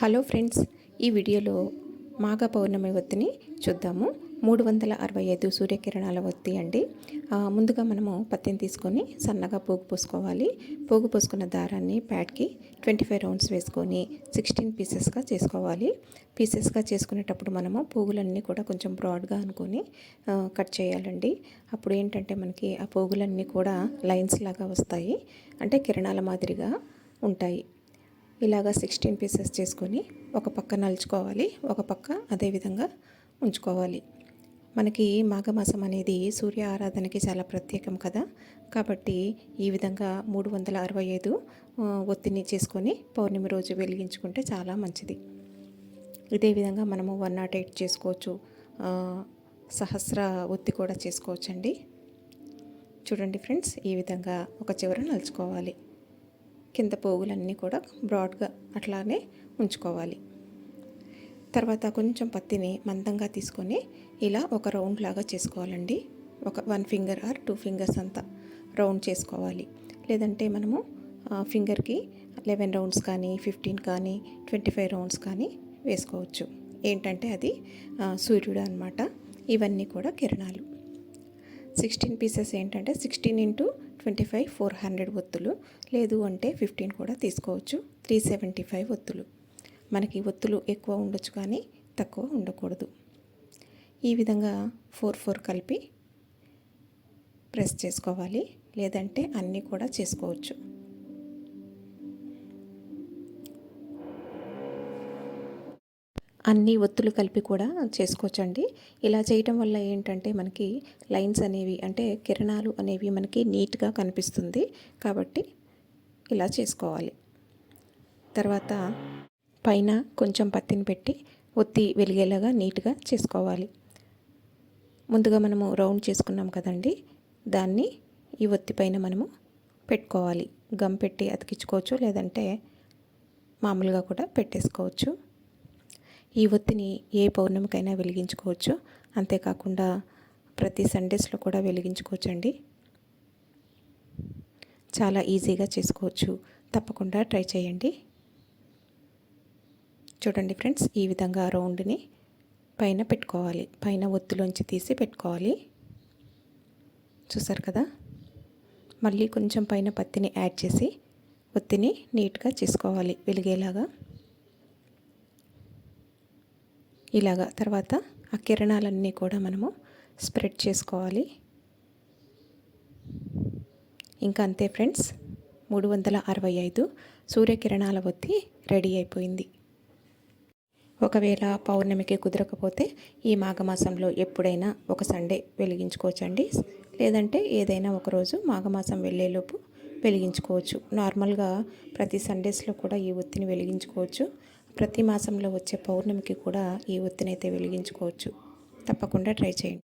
Hello friends ఈ వీడియోలో మాఘ పౌర్ణమి ఒత్తిని చూద్దాము. మూడు వందల అరవై ఐదు సూర్యకిరణాల ఒత్తి అండి. ముందుగా మనము పత్తిని తీసుకొని సన్నగా పోగు పోసుకోవాలి. పోగు పోసుకున్న దారాన్ని ప్యాడ్కి ట్వంటీ ఫైవ్ రౌండ్స్ వేసుకొని సిక్స్టీన్ పీసెస్గా చేసుకోవాలి. పీసెస్గా చేసుకునేటప్పుడు మనము పోగులన్నీ కూడా కొంచెం బ్రాడ్గా అనుకొని కట్ చేయాలండి. అప్పుడు ఏంటంటే మనకి ఆ పోగులన్నీ కూడా లైన్స్ లాగా వస్తాయి. అంటే కిరణాల మాదిరిగా ఉంటాయి. ఇలాగా సిక్స్టీన్ పీసెస్ చేసుకొని ఒక పక్క నలుచుకోవాలి ఒక పక్క అదే విధంగా ఉంచుకోవాలి. మనకి మాఘమాసం అనేది సూర్య ఆరాధనకి చాలా ప్రత్యేకం కదా. కాబట్టి ఈ విధంగా మూడు వందల అరవై ఐదు ఒత్తిని చేసుకొని పౌర్ణమి రోజు వెలిగించుకుంటే చాలా మంచిది. ఇదే విధంగా మనము వన్ నాట్ ఎయిట్ చేసుకోవచ్చు. సహస్ర ఒత్తి కూడా చేసుకోవచ్చండి. చూడండి ఫ్రెండ్స్ ఈ విధంగా ఒక చివర నలుచుకోవాలి. కింద పోగులన్నీ కూడా బ్రాడ్గా అట్లానే ఉంచుకోవాలి. తర్వాత కొంచెం పత్తిని మందంగా తీసుకొని ఇలా ఒక రౌండ్ లాగా చేసుకోవాలండి. ఒక one finger or two fingers అంతా రౌండ్ చేసుకోవాలి. లేదంటే మనము ఫింగర్కి లెవెన్ రౌండ్స్ కానీ ఫిఫ్టీన్ కానీ ట్వంటీ ఫైవ్ రౌండ్స్ కానీ వేసుకోవచ్చు. ఏంటంటే అది సూర్యుడు అనమాట ఇవన్నీ కూడా కిరణాలు. సిక్స్టీన్ పీసెస్ ఏంటంటే sixteen into twenty five four hundred ఒత్తులు. లేదు అంటే ఫిఫ్టీన్ కూడా తీసుకోవచ్చు. త్రీ సెవెంటీ ఫైవ్ ఒత్తులు. మనకి ఒత్తులు ఎక్కువ ఉండొచ్చు కానీ తక్కువ ఉండకూడదు. ఈ విధంగా ఫోర్ ఫోర్ కలిపి ప్రెస్ చేసుకోవాలి. లేదంటే అన్నీ కూడా చేసుకోవచ్చు. అన్ని ఒత్తులు కలిపి కూడా చేసుకోవచ్చండి. ఇలా చేయటం వల్ల ఏంటంటే మనకి లైన్స్ అనేవి అంటే కిరణాలు అనేవి మనకి నీట్గా కనిపిస్తుంది. కాబట్టి ఇలా చేసుకోవాలి. తర్వాత పైన కొంచెం పత్తిని పెట్టి ఒత్తి వెలిగేలాగా నీట్గా చేసుకోవాలి. ముందుగా మనము రౌండ్ చేసుకున్నాం కదండి. దాన్ని ఈ ఒత్తి పైన మనము పెట్టుకోవాలి. గమ్ పెట్టి అతికించుకోవచ్చు లేదంటే మామూలుగా కూడా పెట్టేసుకోవచ్చు. ఈ ఒత్తిని ఏ పౌర్ణమికైనా వెలిగించుకోవచ్చు. అంతేకాకుండా ప్రతి సండేస్లో కూడా వెలిగించుకోవచ్చండి. చాలా ఈజీగా చేసుకోవచ్చు. తప్పకుండా ట్రై చేయండి. చూడండి ఫ్రెండ్స్ ఈ విధంగా రౌండ్ని పైన పెట్టుకోవాలి. పైన ఒత్తులోంచి తీసి పెట్టుకోవాలి. చూసారు కదా? మళ్ళీ కొంచెం పైన పత్తిని యాడ్ చేసి ఒత్తిని నీట్గా చేసుకోవాలి. వెలిగేలాగా. ఇలాగా తర్వాత ఆ కిరణాలన్నీ కూడా మనము స్ప్రెడ్ చేసుకోవాలి. ఇంకా అంతే ఫ్రెండ్స్ మూడు వందల అరవై ఐదు సూర్యకిరణాల ఒత్తి రెడీ అయిపోయింది. ఒకవేళ పౌర్ణమికి కుదరకపోతే ఈ మాఘమాసంలో ఎప్పుడైనా ఒక సండే వెలిగించుకోవచ్చండి. లేదంటే ఏదైనా ఒకరోజు మాఘమాసం వెళ్ళేలోపు వెలిగించుకోవచ్చు. నార్మల్గా ప్రతి సండేస్లో కూడా ఈ ఒత్తిని వెలిగించుకోవచ్చు. ప్రతి మాసంలో వచ్చే పౌర్ణమికి కూడా ఈ ఒత్తినైతే అయితే వెలిగించుకోవచ్చు. తప్పకుండా ట్రై చేయండి.